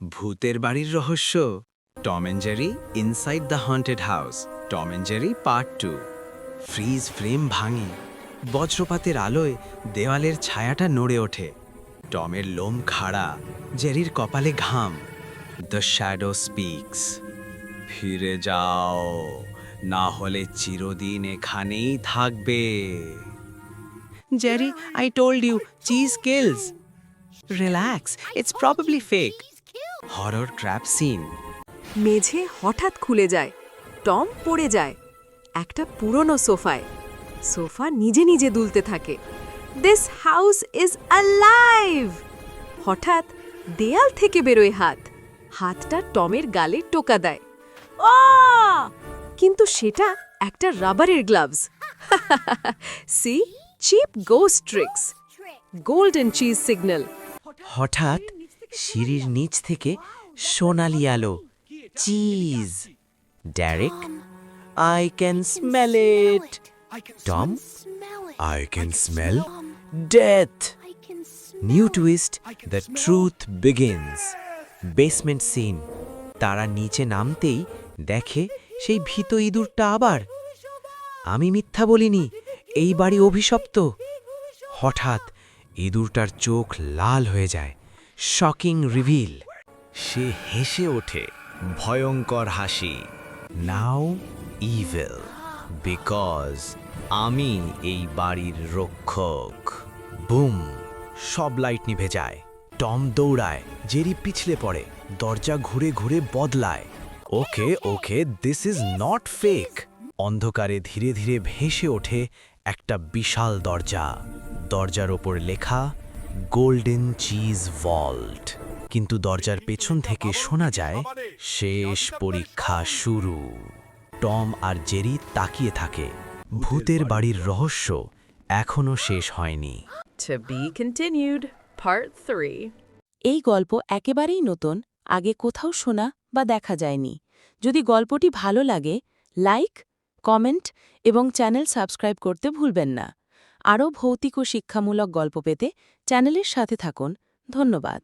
ভূতের বাড়ির রহস্য। Tom and Jerry inside the haunted house. Tom and Jerry part two. Freeze frame ভাঙে। বজ্রপাতের আলোয় দেওয়ালের ছায়াটা নড়ে ওঠে। টমের লোম খাড়া, জেরির কপালে ঘাম। দ্য শ্যাডো স্পিক্স ফিরে যাও, না হলে চিরদিন এখানেই থাকবে। Jerry I told you cheese kills relax it's probably fake horror trap scene মেঝে হঠাৎ খুলে যায় টম পড়ে যায় একটা পুরনো সোফায়। সোফা নিজে নিজে দুলতে থাকে। দিস হাউস ইজ অ্যালাইভ হঠাৎ দেয়াল থেকে বেরোয় হাত। হাতটা টমের গালে টোকা দেয়। ও কিন্তু সেটা একটা রাবারের gloves see cheap ghost tricks golden cheese signal হঠাৎ সিঁড়ির নিচ থেকে সোনালি আলো। Cheese. ড্যারেক I can smell it Tom I can smell death new twist the truth begins basement scene. তারা নিচে নামতেই দেখে সেই ভীত ইঁদুরটা আবার। আমি মিথ্যা বলিনি, এই বাড়ি অভিশপ্ত। হঠাৎ ইঁদুরটার চোখ লাল হয়ে যায়। শকিং রিভিল সে হেসে ওঠে, ভয়ঙ্কর হাসি। নাও ইভেল বিকজ আমি এই বাড়ির রক্ষক। বুম, সব লাইট নিভে যায়। টম দৌড়ায়, জেরি পিছলে পড়ে, দরজা ঘুরে ঘুরে বদলায়। Okay okay this is not fake অন্ধকারে ধীরে ধীরে ভেসে ওঠে একটা বিশাল দরজা। দরজার ওপর লেখা গোল্ডেন চিজ ভল্ট কিন্তু দরজার পেছন থেকে শোনা যায় শেষ পরীক্ষা শুরু টম আর জেরি তাকিয়ে থাকে ভূতের বাড়ির রহস্য এখনও শেষ হয়নি To be continued, part 3. এই গল্প একেবারেই নতুন আগে কোথাও শোনা বা দেখা যায়নি যদি গল্পটি ভালো লাগে লাইক কমেন্ট এবং চ্যানেল সাবস্ক্রাইব করতে ভুলবেন না আরও ভৌতিক ও শিক্ষামূলক গল্প পেতে চ্যানেলের সাথে থাকুন। ধন্যবাদ।